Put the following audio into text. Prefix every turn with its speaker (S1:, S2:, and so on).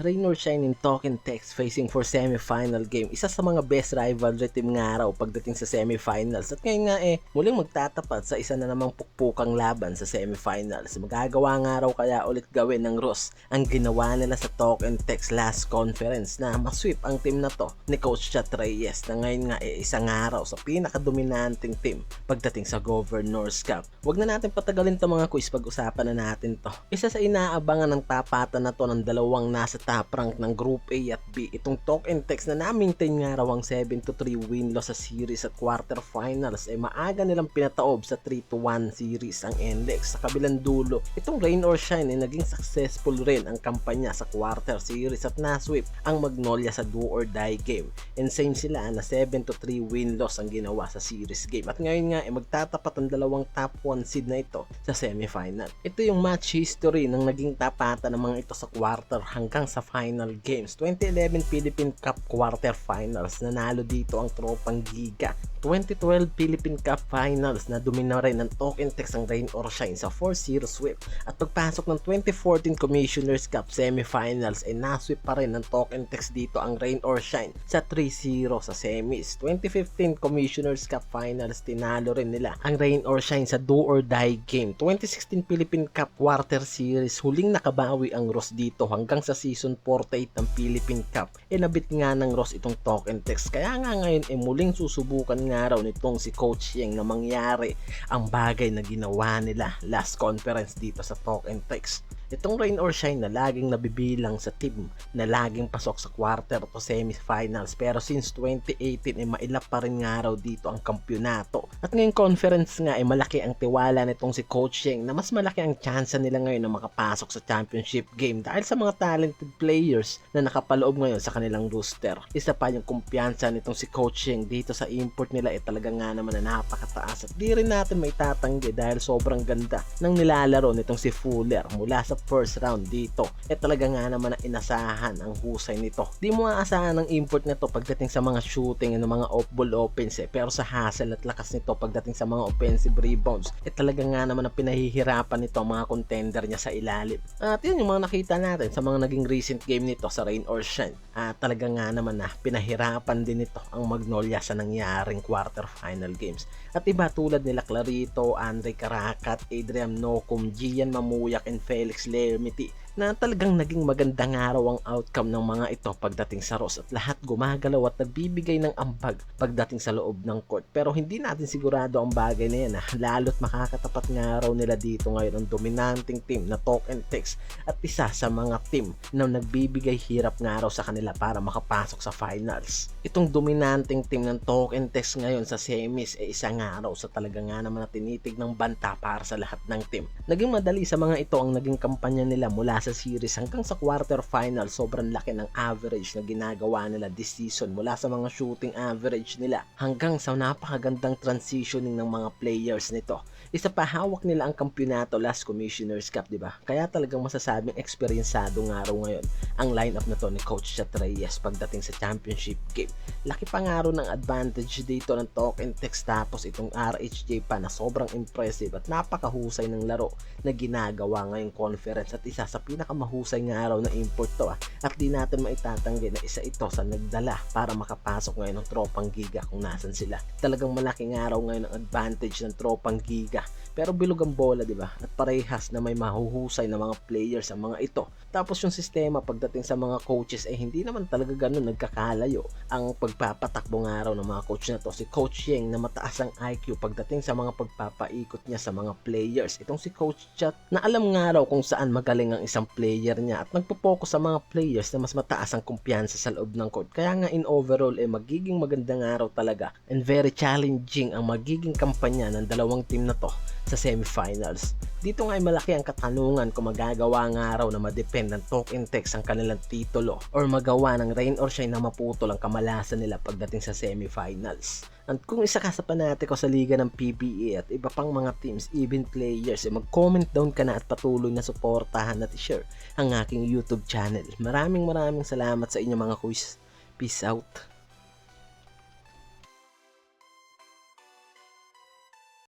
S1: Rain or Shine in Token Text facing for semifinal game. Isa sa mga best rivalry team nga raw pagdating sa semifinals. At ngayon nga eh, muling magtatapat sa isa na namang pukpukang laban sa semifinals. Magagawa nga raw kaya ulit gawin ng Ross ang ginawa nila sa Token Text last conference na masweep ang team na to ni Coach Chat Reyes na ngayon nga eh, isa nga raw sa pinakadominanting team pagdating sa Governor's Cup. Huwag na natin patagalin to mga quiz pag-usapan na natin to. Isa sa inaabangan ng tapatan na to ng dalawang nasa top rank ng Group A at B. Itong Token Text na na-maintain nga raw ang 7-3 win loss sa series at quarterfinals ay maaga nilang pinataob sa 3-1 series ang NLEX. Sa kabilang dulo, itong Rain or Shine ay naging successful rin ang kampanya sa quarter series at na-sweep ang Magnolia sa do or die game. And same sila na 7-3 win loss ang ginawa sa series game. At ngayon nga ay magtatapat ang dalawang top 1 seed na ito sa semifinal. Ito yung match history ng naging tapatan ng mga ito sa quarter hanggang sa final games. 2011 Philippine Cup quarterfinals, nanalo dito ang tropang Giga. 2012 Philippine Cup Finals na domina rin ng Token Tex ang Rain or Shine sa 4-0 sweep at pagpasok ng 2014 Commissioners Cup Semifinals ay nasweep pa rin ng Token Tex dito ang Rain or Shine sa 3-0 sa semis. 2015 Commissioners Cup Finals tinalo rin nila ang Rain or Shine sa do or die game. 2016 Philippine Cup Quarter Series huling nakabawi ang Ross dito hanggang sa season 48 ng Philippine Cup. E nabit nga ng Ross itong Token Tex kaya nga ngayon ay muling susubukan nga raw nitong si Coach Yeng na mangyari ang bagay na ginawa nila last conference dito sa Talk and Text. Itong rain or shine na laging nabibilang sa team na laging pasok sa quarter to semifinals pero since 2018 ay mailap pa rin nga raw dito ang kampyonato. At ngayong conference nga ay malaki ang tiwala nitong si Coach Yeng na mas malaki ang chance nila ngayon na makapasok sa championship game dahil sa mga talented players na nakapaloob ngayon sa kanilang roster. Isa pa yung kumpiyansa nitong si Coach Yeng dito sa import nila ay talaga nga naman na napakataas at di rin natin may tatanggi dahil sobrang ganda ng nilalaro nitong si Fuller mula sa first round dito. Eh talaga nga naman na inasahan ang husay nito. Di mo aasahan ang import nito pagdating sa mga shooting ng mga off-ball offense eh. Pero sa hustle at lakas nito pagdating sa mga offensive rebounds, eh talaga nga naman na pinahihirapan nito ang mga contender niya sa ilalim. At yun yung mga nakita natin sa mga naging recent game nito sa Rain or Shine. At talaga nga naman na pinahirapan din nito ang Magnolia sa nangyaring quarterfinal games. At iba tulad nila Clarito, Andre Caracat, Adrian Nocum, Gian Mamuyak, and Felix layer มิติ na talagang naging magandang araw ang outcome ng mga ito pagdating sa Ross at lahat gumagalaw at nagbibigay ng ambag pagdating sa loob ng court. Pero hindi natin sigurado ang bagay na yan ha. Lalo't makakatapat nga raw nila dito ngayon ang dominanting team na Talk and Text at isa sa mga team na nagbibigay hirap nga raw sa kanila para makapasok sa finals. Itong dominanting team ng Talk and Text ngayon sa semis ay isa nga raw sa talaga nga naman na tinitig ng banta para sa lahat ng team. Naging madali sa mga ito ang naging kampanya nila mula sa series hanggang sa quarterfinal sobrang laki ng average na ginagawa nila this season mula sa mga shooting average nila hanggang sa napakagandang transitioning ng mga players nito. Isa pa hawak nila ang kampyonato last Commissioner's Cup, di ba? Kaya talagang masasabing eksperyensado nga raw ngayon ang lineup na to ni Coach Chat Reyes pagdating sa championship game. Laki pa nga raw ng advantage dito ng talk and text tapos itong RHJ pa na sobrang impressive at napakahusay ng laro na ginagawa ngayong conference at isa sa pinakamahusay nga raw na import to ah. At di natin maitatanggi na isa ito sa nagdala para makapasok ngayon ng tropang giga kung nasan sila. Talagang malaking araw ngayon ang advantage ng tropang giga. Pero bilog ang bola, di ba? At parehas na may mahuhusay na mga players ang mga ito. Tapos yung sistema pagdating sa mga coaches eh, hindi naman talaga ganun nagkakalayo. Ang pagpapatakbo nga raw ng mga coach na to, si Coach Yeng na mataas ang IQ pagdating sa mga pagpapaikot niya sa mga players. Itong si Coach Chat na alam nga raw kung saan magaling ang isang player niya at nagpo-focus sa mga players na mas mataas ang kumpiyansa sa loob ng court. Kaya nga in overall eh magiging magandang araw talaga and very challenging ang magiging kampanya ng dalawang team na to sa semifinals. Dito nga ay malaki ang katanungan kung magagawa nga raw na madepend ng talk and text ang kanilang titulo or magawa ng rain or shine na maputol ang kamalasan nila pagdating sa semifinals. At kung isa ka sa panatiko sa liga ng PBA at iba pang mga teams, even players, eh mag-comment down ka na at patuloy na suportahan at i-share ang aking YouTube channel. Maraming maraming salamat sa inyo mga quiz. Peace out.